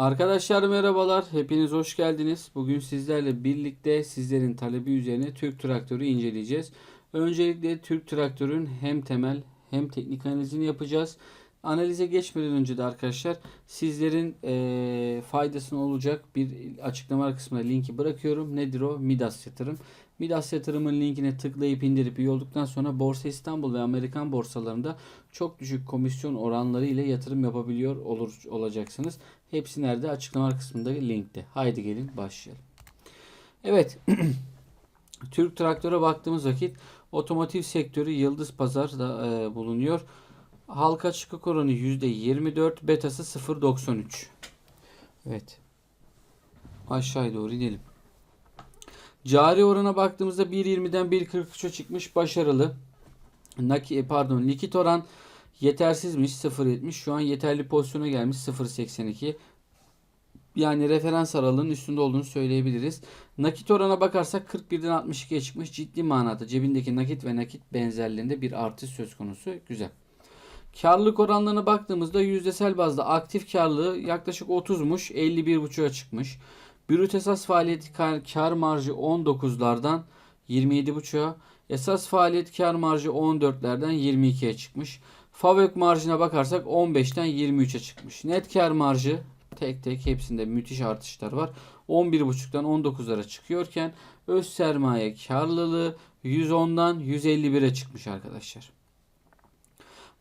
Arkadaşlar merhabalar. Hepiniz hoş geldiniz. Bugün sizlerle birlikte sizlerin talebi üzerine Türk traktörü inceleyeceğiz. Öncelikle Türk traktörün hem temel hem teknik analizini yapacağız. Analize geçmeden önce de arkadaşlar sizlerin eee faydasına olacak bir açıklama kısmına linki bırakıyorum. Nedir o? Midas yatırım. Midas yatırımın linkine tıklayıp indirip üye olduktan sonra Borsa İstanbul ve Amerikan borsalarında çok düşük komisyon oranları ile yatırım yapabiliyor olur olacaksınız. Hepsi nerede? Açıklama kısmında linkte. Haydi gelin başlayalım. Evet. Türk Traktör'e baktığımız vakit otomotiv sektörü Yıldız Pazar'da e, bulunuyor. Halka açıklık oranı %24, betası 0.93. Evet. Aşağıya doğru inelim. Cari orana baktığımızda 1.20'den 1.43'e çıkmış başarılı. Naki, pardon likit oran yetersizmiş 0.70 şu an yeterli pozisyona gelmiş 0.82 yani referans aralığının üstünde olduğunu söyleyebiliriz. Nakit orana bakarsak 41'den 62'ye çıkmış ciddi manada cebindeki nakit ve nakit benzerliğinde bir artış söz konusu güzel. Karlılık oranlarına baktığımızda yüzdesel bazda aktif karlılığı yaklaşık 30'muş 51.5'a çıkmış. Brüt esas faaliyet kar, kar marjı 19'lardan 27.5'a, esas faaliyet kar marjı 14'lerden 22'ye çıkmış. Favök marjına bakarsak 15'ten 23'e çıkmış. Net kar marjı tek tek hepsinde müthiş artışlar var. 11.5'tan 19'lara çıkıyorken öz sermaye karlılığı 110'dan 151'e çıkmış arkadaşlar.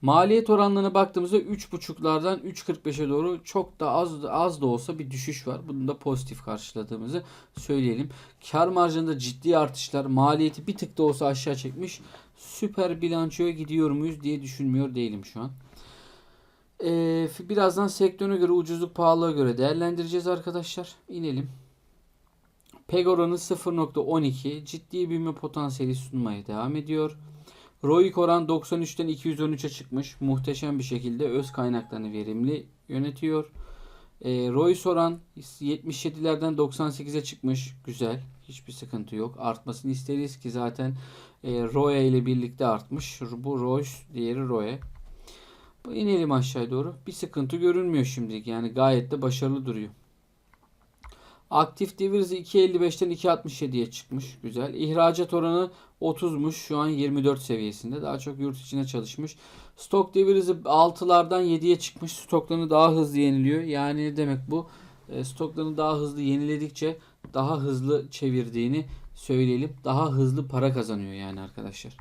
Maliyet oranlarına baktığımızda 3.5'lardan 3.45'e doğru çok da az az da olsa bir düşüş var. Bunu da pozitif karşıladığımızı söyleyelim. Kar marjında ciddi artışlar, maliyeti bir tık da olsa aşağı çekmiş. Süper bilançoya gidiyor muyuz diye düşünmüyor değilim şu an. Ee, birazdan sektöre göre ucuzluk pahalılığa göre değerlendireceğiz arkadaşlar. İnelim. PEG oranı 0.12 ciddi büyüme potansiyeli sunmaya devam ediyor. ROIC oran 93'ten 213'e çıkmış. Muhteşem bir şekilde öz kaynaklarını verimli yönetiyor. E, ROIS oran 77'lerden 98'e çıkmış. Güzel. Hiçbir sıkıntı yok. Artmasını isteriz ki zaten e, ROE ile birlikte artmış. Bu ROIS, diğeri ROE. İnelim aşağı doğru. Bir sıkıntı görünmüyor şimdilik. Yani gayet de başarılı duruyor. Aktif devir hızı 2.55'ten 2.67'ye çıkmış. Güzel. İhracat oranı 30'muş. Şu an 24 seviyesinde. Daha çok yurt içine çalışmış. Stok devir hızı 6'lardan 7'ye çıkmış. Stoklarını daha hızlı yeniliyor. Yani ne demek bu? E, stoklarını daha hızlı yeniledikçe daha hızlı çevirdiğini söyleyelim. Daha hızlı para kazanıyor yani arkadaşlar.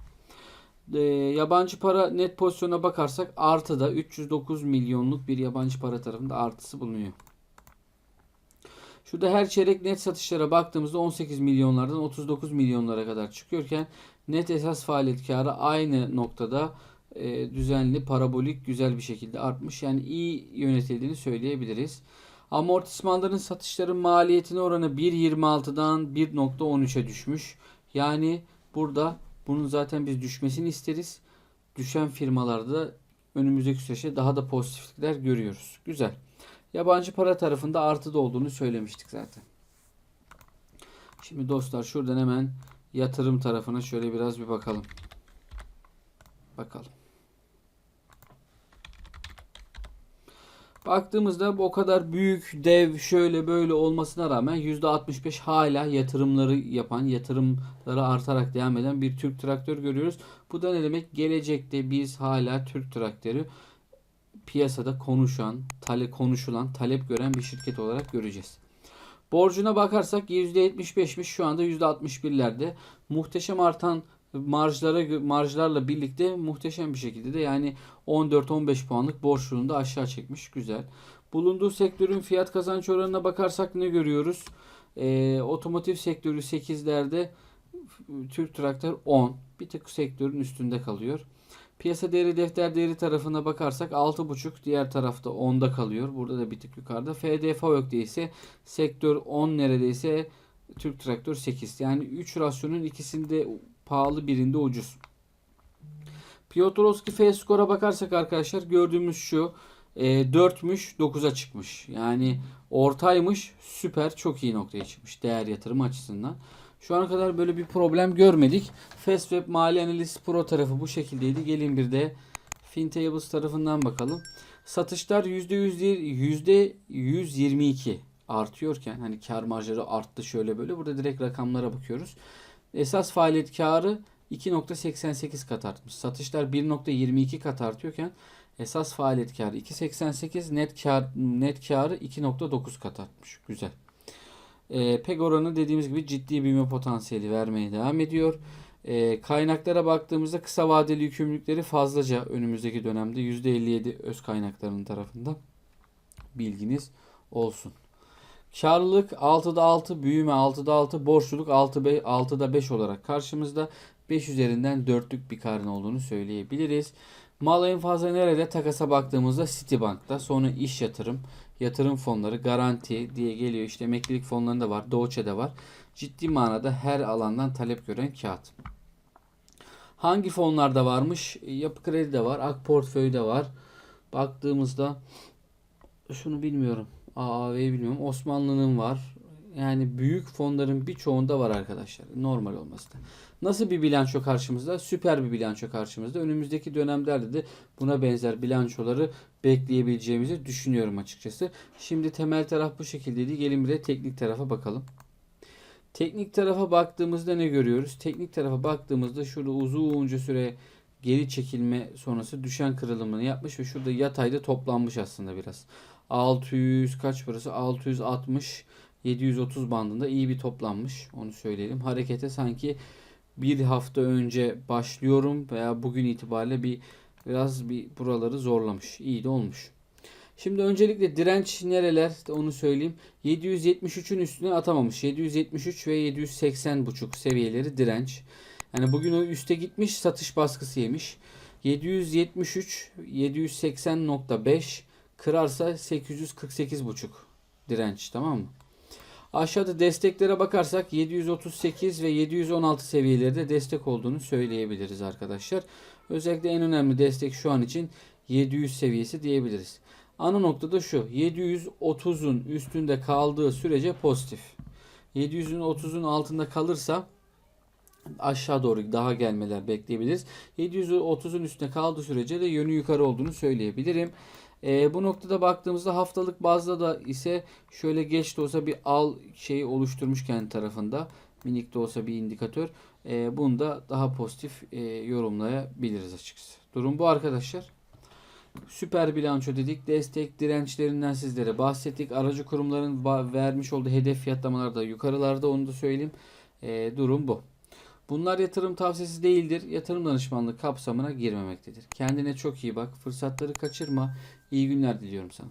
E, yabancı para net pozisyona bakarsak artıda 309 milyonluk bir yabancı para tarafında artısı bulunuyor. Şurada her çeyrek net satışlara baktığımızda 18 milyonlardan 39 milyonlara kadar çıkıyorken net esas faaliyet karı aynı noktada e, düzenli, parabolik, güzel bir şekilde artmış. Yani iyi yönetildiğini söyleyebiliriz. Amortismanların satışların maliyetine oranı 1.26'dan 1.13'e düşmüş. Yani burada bunun zaten biz düşmesini isteriz. Düşen firmalarda önümüzdeki süreçte daha da pozitiflikler görüyoruz. Güzel. Yabancı para tarafında artıda olduğunu söylemiştik zaten. Şimdi dostlar şuradan hemen yatırım tarafına şöyle biraz bir bakalım. Bakalım. Baktığımızda o kadar büyük, dev, şöyle böyle olmasına rağmen %65 hala yatırımları yapan, yatırımları artarak devam eden bir Türk traktör görüyoruz. Bu da ne demek? Gelecekte biz hala Türk traktörü piyasada konuşan, tale konuşulan, talep gören bir şirket olarak göreceğiz. Borcuna bakarsak %75'miş şu anda %61'lerde. Muhteşem artan marjlara marjlarla birlikte muhteşem bir şekilde de yani 14-15 puanlık borçluğunu da aşağı çekmiş. Güzel. Bulunduğu sektörün fiyat kazanç oranına bakarsak ne görüyoruz? Ee, otomotiv sektörü 8'lerde Türk Traktör 10. Bir tık sektörün üstünde kalıyor. Piyasa değeri defter değeri tarafına bakarsak 6.5 diğer tarafta 10'da kalıyor. Burada da bir tık yukarıda. FDF yok ise sektör 10 neredeyse Türk Traktör 8. Yani 3 rasyonun ikisinde pahalı birinde ucuz. Piotrowski F skora bakarsak arkadaşlar gördüğümüz şu e, 4'müş 9'a çıkmış. Yani ortaymış süper çok iyi noktaya çıkmış değer yatırım açısından. Şu ana kadar böyle bir problem görmedik. Fastweb Mali Analiz Pro tarafı bu şekildeydi. Gelin bir de FinTables tarafından bakalım. Satışlar %100 değil, %122 artıyorken hani kar marjları arttı şöyle böyle. Burada direkt rakamlara bakıyoruz. Esas faaliyet karı 2.88 kat artmış. Satışlar 1.22 kat artıyorken esas faaliyet karı 2.88 net kar net karı 2.9 kat artmış. Güzel. E, PEG oranı dediğimiz gibi ciddi büyüme potansiyeli vermeye devam ediyor. E, kaynaklara baktığımızda kısa vadeli yükümlülükleri fazlaca önümüzdeki dönemde %57 öz kaynaklarının tarafında bilginiz olsun. Karlılık 6'da 6, büyüme 6'da 6, borçluluk 6, 5, 6'da 5 olarak karşımızda 5 üzerinden 4'lük bir karın olduğunu söyleyebiliriz. Mal en fazla nerede? Takasa baktığımızda Citibank'ta. Sonra iş yatırım, yatırım fonları, garanti diye geliyor. İşte emeklilik fonlarında var, Doğuçe'de var. Ciddi manada her alandan talep gören kağıt. Hangi fonlarda varmış? Yapı Kredi de var, Ak Portföy de var. Baktığımızda şunu bilmiyorum. AAV'yi bilmiyorum. Osmanlı'nın var. Yani büyük fonların birçoğunda var arkadaşlar. Normal olması da. Nasıl bir bilanço karşımızda? Süper bir bilanço karşımızda. Önümüzdeki dönemlerde de buna benzer bilançoları bekleyebileceğimizi düşünüyorum açıkçası. Şimdi temel taraf bu şekildeydi. Gelin bir de teknik tarafa bakalım. Teknik tarafa baktığımızda ne görüyoruz? Teknik tarafa baktığımızda şurada uzunca süre geri çekilme sonrası düşen kırılımını yapmış ve şurada yatayda toplanmış aslında biraz. 600 kaç burası? 660 730 bandında iyi bir toplanmış. Onu söyleyelim. Harekete sanki bir hafta önce başlıyorum veya bugün itibariyle bir biraz bir buraları zorlamış. İyi de olmuş. Şimdi öncelikle direnç nereler onu söyleyeyim. 773'ün üstüne atamamış. 773 ve 780 buçuk seviyeleri direnç. Yani bugün o üste gitmiş satış baskısı yemiş. 773 780.5 kırarsa 848.5 direnç tamam mı? Aşağıda desteklere bakarsak 738 ve 716 seviyelerde destek olduğunu söyleyebiliriz arkadaşlar. Özellikle en önemli destek şu an için 700 seviyesi diyebiliriz. Ana nokta da şu. 730'un üstünde kaldığı sürece pozitif. 700'ün 30'un altında kalırsa aşağı doğru daha gelmeler bekleyebiliriz. 730'un üstünde kaldığı sürece de yönü yukarı olduğunu söyleyebilirim. E, bu noktada baktığımızda haftalık bazda da ise şöyle geç de olsa bir al şeyi oluşturmuş kendi tarafında. Minik de olsa bir indikatör. E, bunu da daha pozitif e, yorumlayabiliriz açıkçası. Durum bu arkadaşlar. Süper bilanço dedik. Destek dirençlerinden sizlere bahsettik. Aracı kurumların vermiş olduğu hedef fiyatlamalar da yukarılarda onu da söyleyeyim. E, durum bu. Bunlar yatırım tavsiyesi değildir. Yatırım danışmanlığı kapsamına girmemektedir. Kendine çok iyi bak. Fırsatları kaçırma. İyi günler diliyorum sana.